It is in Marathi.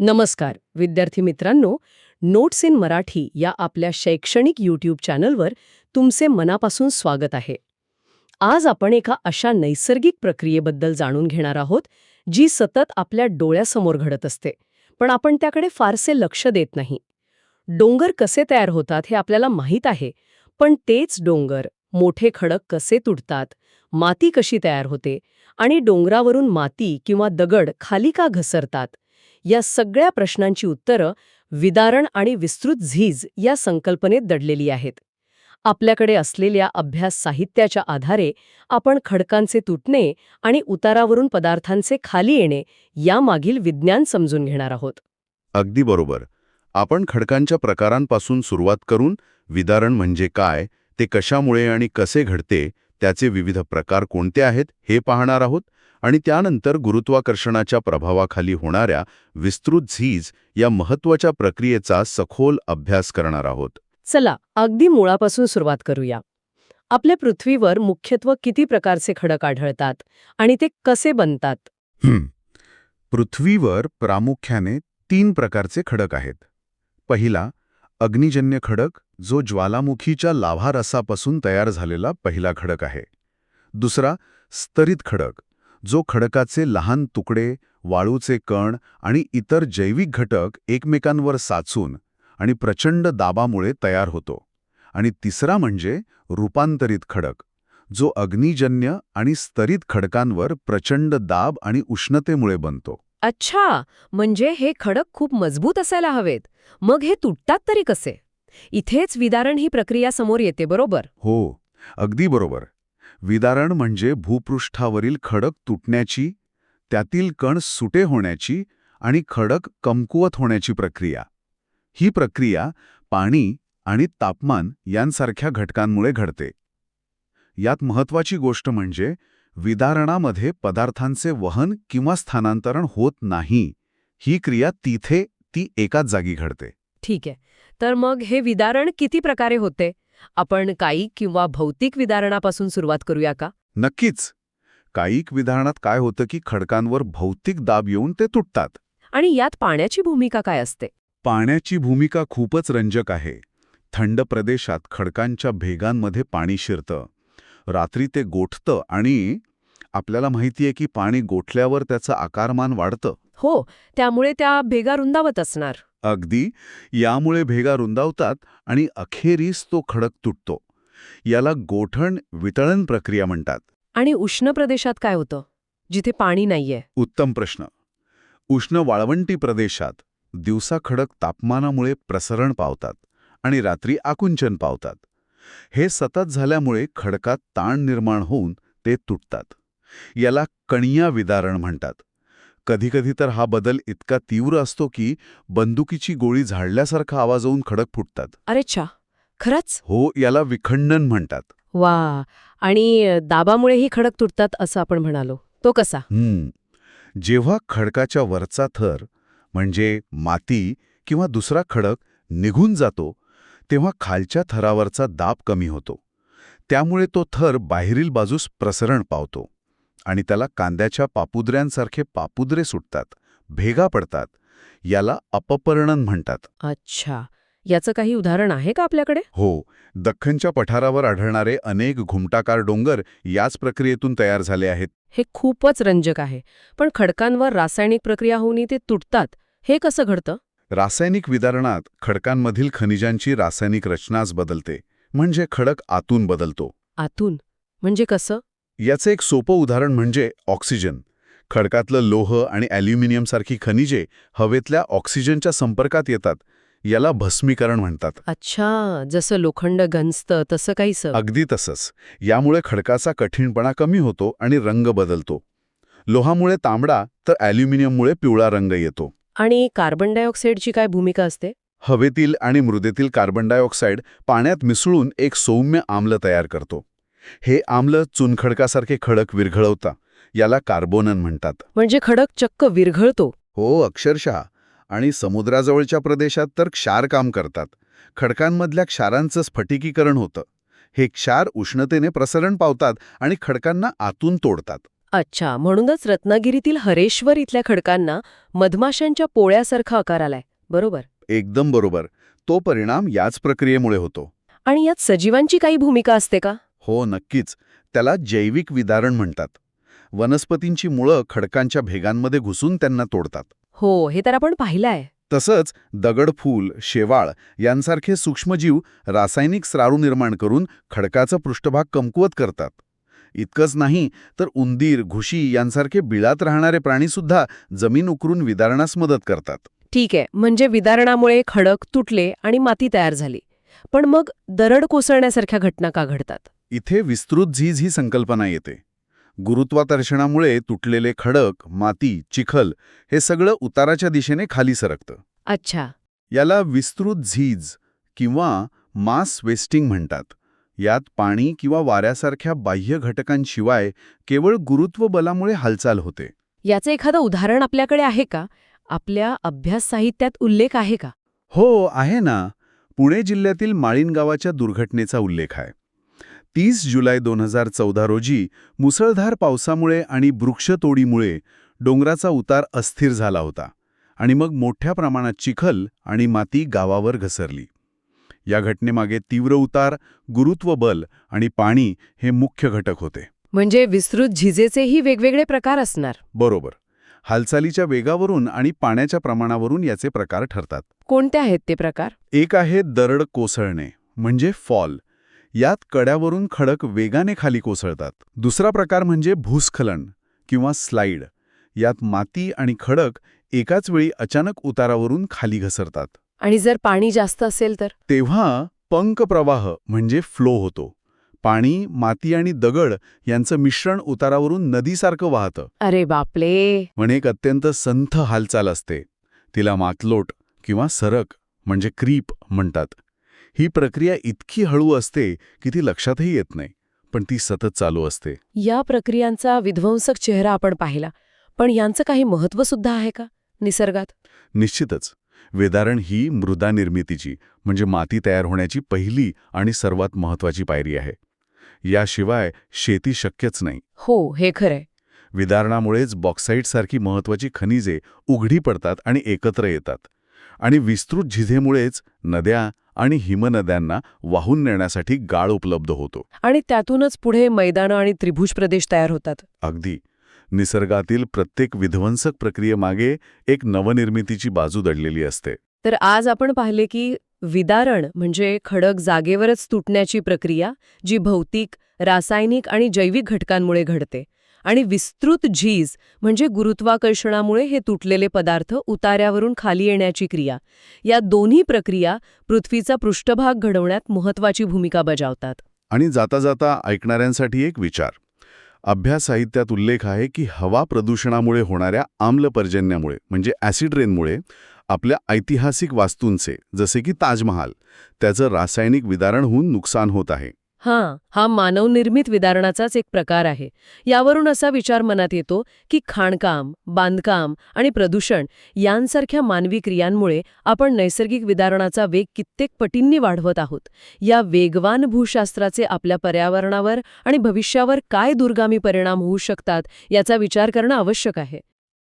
नमस्कार विद्यार्थी मित्रांनो. नोट्स इन मराठी या आपल्या शैक्षणिक यूट्यूब चॅनलवर तुमचे मनापासून स्वागत आहे. आज आपण एका अशा नैसर्गिक प्रक्रियेबद्दल जाणून घेणार आहोत जी सतत आपल्या डोळ्यासमोर घडत असते. पण आपण त्याकडे फारसे लक्ष देत नाही. डोंगर कसे तयार होतात हे आपल्याला माहीत आहे पण तेच डोंगर मोठे खडक कसे तुटतात माती कशी तयार होते आणि डोंगरावरून माती किंवा दगड खाली का घसरतात या सगळ्या प्रश्नांची उत्तरं विदारण आणि विस्तृत झीज या संकल्पनेत दडलेली आहेत. आपल्याकडे असलेल्या अभ्यास साहित्याच्या आधारे आपण खडकांचे तुटणे आणि उतारावरून पदार्थांचे खाली येणे यामागील विज्ञान समजून घेणार आहोत. अगदी बरोबर. आपण खडकांच्या प्रकारांपासून सुरुवात करून विदारण म्हणजे काय ते कशामुळे आणि कसे घडते त्याचे विविध प्रकार कोणते आहेत हे पाहणार आहोत. आणि त्यानंतर गुरुत्वाकर्षणाच्या प्रभावाखाली होणाऱ्या विस्तृत झीज या महत्त्वाच्या प्रक्रियेचा सखोल अभ्यास करणार आहोत. चला अगदी मुळापासून सुरुवात करूया. आपल्या पृथ्वीवर मुख्यत्व किती प्रकारचे खडक आढळतात आणि ते कसे बनतात. पृथ्वीवर प्रामुख्याने तीन प्रकारचे खडक आहेत. पहिला अग्निजन्य खडक जो ज्वालामुखीच्या लाव्हा रसापासून तयार झालेला पहिला खडक आहे. दुसरा स्तरित खडक जो खडकाचे लहान तुकडे वाळूचे कण आणि इतर जैविक घटक एकमेकांवर साचून आणि प्रचंड दाबामुळे तयार होतो. आणि तिसरा म्हणजे रूपांतरित खडक जो अग्निजन्य आणि स्तरित खडकांवर प्रचंड दाब आणि उष्णतेमुळे बनतो. अच्छा! म्हणजे हे खडक खूप मजबूत असायला हवेत. मग हे तुटतात तरी कसे? इथेच विदारण ही प्रक्रिया समोर येते बरोबर? हो अगदी बरोबर. विदारण म्हणजे भूपृष्ठावरील खडक तुटण्याची त्यातील कण सुटे होण्याची आणि खडक कमकुवत होण्याची प्रक्रिया. ही प्रक्रिया पाणी आणि तापमान यांसारख्या घटकांमुळे घडते. यात महत्वाची गोष्ट म्हणजे विदारणामध्ये पदार्थांचे वहन किंवा स्थानांतरण होत नाही. ही क्रिया तिथे ती एकाच जागी घडते. ठीक आहे. तर मग हे विदारण किती प्रकारे होते? आपण कायिक किंवा भौतिक विदारणापासून सुरुवात करूया का? नक्कीच. कायिक विधारणात काय होतं की खडकांवर भौतिक दाब येऊन ते तुटतात. आणि यात पाण्याची भूमिका काय असते? पाण्याची भूमिका खूपच रंजक आहे. थंड प्रदेशात खडकांच्या भेगांमध्ये पाणी शिरतं. रात्री ते गोठतं आणि आपल्याला माहितीये की पाणी गोठल्यावर त्याचं आकारमान वाढतं. हो त्यामुळे त्या भेगा रुंदावत असणार. अगदी. यामुळे भेगा रुंदावतात आणि अखेरीस तो खडक तुटतो. याला गोठण वितळण प्रक्रिया म्हणतात. आणि उष्ण प्रदेशात काय होतं? जिथे पाणी नाहीये. उत्तम प्रश्न. उष्ण वाळवंटी प्रदेशात दिवसा खडक तापमानामुळे प्रसरण पावतात आणि रात्री आकुंचन पावतात. हे सतत झाल्यामुळे खडकात ताण निर्माण होऊन ते तुटतात. याला कणिया विदारण म्हणतात. कधीकधी तर हा बदल इतका तीव्र असतो की बंदुकीची गोळी झाडल्यासारखा आवाज होऊन खडक फुटतात. अरे छा खरंच? हो याला विखंडन म्हणतात. वा आणि दाबामुळेही खडक तुटतात असं आपण म्हणालो. तो कसा? हम्म जेव्हा खडकाच्या वरचा थर म्हणजे माती किंवा दुसरा खडक निघून जातो तेव्हा खालच्या थरावरचा दाब कमी होतो. त्यामुळे तो थर बाहेरील बाजूस प्रसरण पावतो. आणि त्याला कांद्याच्या पापुद्र्यांसारखे पापुद्रे सुटतात भेगा पडतात याला अपपर्णन म्हणतात. अच्छा. याचं काही उदाहरण आहे का आपल्याकडे? हो. दख्खनच्या पठारावर आढळणारे अनेक घुमटाकार डोंगर याच प्रक्रियेतून तयार झाले आहेत. हे खूपच रंजक आहे. पण खडकांवर रासायनिक प्रक्रिया होऊन ते तुटतात. हे कसं घडतं? रासायनिक विदारणात खडकांमधील खनिजांची रासायनिक रचनाच बदलते. म्हणजे खडक आतून बदलतो. आतून. म्हणजे कसं? याचे एक सोपं उदाहरण म्हणजे ऑक्सिजन. खडकातलं लोह आणि ॲल्युमिनियमसारखी खनिजे हवेतल्या ऑक्सिजनच्या संपर्कात येतात याला भस्मीकरण म्हणतात. अच्छा जसं लोखंड गंजतं तसं काहीसं. अगदी तसंच. यामुळे खडकाचा कठीणपणा कमी होतो आणि रंग बदलतो. लोहामुळे तांबडा तर ॲल्युमिनियममुळे पिवळा रंग येतो. आणि कार्बन डायऑक्साईडची काय भूमिका असते? हवेतील आणि मृदेतील कार्बन डायऑक्साईड पाण्यात मिसळून एक सौम्य आम्ल तयार करतो. हे आम्ल चुनखडकासारखे खडक विरघळवता याला कार्बोनन म्हणतात. म्हणजे खडक चक्क विरघळतो. हो अक्षरशः. आणि समुद्राजवळच्या प्रदेशात तर क्षार काम करतात. खडकांमधल्या क्षारांचं स्फटिकीकरण होतं. हे क्षार उष्णतेने प्रसरण पावतात आणि खडकांना आतून तोडतात. अच्छा म्हणूनच रत्नागिरीतील हरेश्वर इथल्या खडकांना मधमाशांच्या पोळ्यासारखा आकार आलाय. बरोबर? एकदम बरोबर. तो परिणाम याच प्रक्रियेमुळे होतो. आणि यात सजीवांची काही भूमिका असते का? हो नक्कीच. त्याला जैविक विदारण म्हणतात. वनस्पतींची मुळं खडकांच्या भेगांमध्ये घुसून त्यांना तोडतात. हो हे तर आपण पाहिलंय. तसंच दगडफूल शेवाळ यांसारखे सूक्ष्मजीव रासायनिक स्रारू निर्माण करून खडकाचा पृष्ठभाग कमकुवत करतात. इतकंच नाही तर उंदीर घुशी यांसारखे बिळात राहणारे प्राणीसुद्धा जमीन उकरून विदारणास मदत करतात. ठीक आहे म्हणजे विदारणामुळे खडक तुटले आणि माती तयार झाली. पण मग दरड कोसळण्यासारख्या घटना का घडतात? इथे विस्तृत झीज ही संकल्पना येते. गुरुत्वाकर्षणामुळे तुटलेले खडक माती चिखल हे सगळं उताराच्या दिशेने खाली सरकतं. अच्छा. याला विस्तृत झीज किंवा मास वेस्टिंग म्हणतात. यात पाणी किंवा वाऱ्यासारख्या बाह्य घटकांशिवाय केवळ गुरुत्व बलामुळे हालचाल होते. याचं एखादं उदाहरण आपल्याकडे आहे का? आपल्या अभ्यास साहित्यात उल्लेख आहे का? हो आहे ना. पुणे जिल्ह्यातील माळीण गावाच्या दुर्घटनेचा उल्लेख आहे. तीस जुलै दोन हजार चौदा रोजी मुसळधार पावसामुळे आणि वृक्षतोडीमुळे डोंगराचा उतार अस्थिर झाला होता आणि मग मोठ्या प्रमाणात चिखल आणि माती गावावर घसरली. या घटनेमागे तीव्र उतार गुरुत्व बल आणि पाणी हे मुख्य घटक होते. म्हणजे विस्तृत झिजेचेही वेगवेगळे प्रकार असणार. बरोबर. हालचालीच्या वेगावरून आणि पाण्याच्या प्रमाणावरून याचे प्रकार ठरतात. कोणते आहेत ते प्रकार? एक आहे दरड कोसळणे म्हणजे फॉल. यात कड्यावरून खडक वेगाने खाली कोसळतात. दुसरा प्रकार म्हणजे भूस्खलन किंवा स्लाइड. यात माती आणि खडक एकाच वेळी अचानक उतारावरून खाली घसरतात. आणि जर पाणी जास्त असेल तर? तेव्हा पंक प्रवाह म्हणजे फ्लो होतो. पाणी माती आणि दगड यांचं मिश्रण उतारावरून नदीसारखं वाहतं. अरे बापले म्हणे एक अत्यंत संथ हालचाल असते. तिला मातलोट किंवा सरक म्हणजे क्रीप म्हणतात. ही प्रक्रिया इतकी हळू असते की ती लक्षातही येत नाही पण ती सतत चालू असते. या प्रक्रियांचा विध्वंसक चेहरा आपण पाहिला पण यांचं काही महत्त्व सुद्धा आहे का निसर्गात? निश्चितच. वेदारण ही मृदा निर्मितीची म्हणजे माती तयार होण्याची पहिली आणि सर्वात महत्वाची पायरी आहे. याशिवाय शेती शक्यच नाही. हो हे खरंय. विदारणामुळेच बॉक्साईटसारखी महत्वाची खनिजे उघडी पडतात आणि एकत्र येतात. आणि विस्तृत झिजेमुळेच नद्या आणि हिमनद्यांना वाहून नेण्यासाठी गाळ उपलब्ध होतो. आणि त्यातूनच पुढे मैदानं आणि त्रिभुज प्रदेश तयार होतात. अगदी. निसर्गातील प्रत्येक विध्वंसक प्रक्रियेमागे एक नवनिर्मितीची बाजू दडलेली असते. तर आज आपण पाहिले की विदारण म्हणजे खडक जागेवरच तुटण्याची प्रक्रिया जी भौतिक रासायनिक आणि जैविक घटकांमुळे घडते. आणि विस्तृत झीज म्हणजे गुरुत्वाकर्षणामुळे हे तुटलेले पदार्थ उतार्यावरून खाली येण्याची क्रिया. या दोन्ही प्रक्रिया पृथ्वीचा पृष्ठभाग घडवण्यात महत्वाची भूमिका बजावतात. आणि जाता जाता ऐकणाऱ्यांसाठी एक विचार. अभ्यास साहित्यात उल्लेख आहे की हवा प्रदूषणामुळे होणाऱ्या आम्ल पर्जन्यामुळे म्हणजे ॲसिड रेनमुळे आपल्या ऐतिहासिक वास्तूंचे जसे की ताजमहाल त्याचं रासायनिक विदारण होऊन नुकसान होत आहे. हां हा मानवनिर्मित विदारणाचाच एक प्रकार आहे. यावरून असा विचार मनात येतो की खाणकाम बांधकाम आणि प्रदूषण यांसारख्या मानवी क्रियांमुळे आपण नैसर्गिक विदारणाचा वेग कित्येक पटींनी वाढवत आहोत. या वेगवान भूशास्त्राचे आपल्या पर्यावरणावर आणि भविष्यावर काय दुर्गामी परिणाम होऊ शकतात याचा विचार करणं आवश्यक आहे.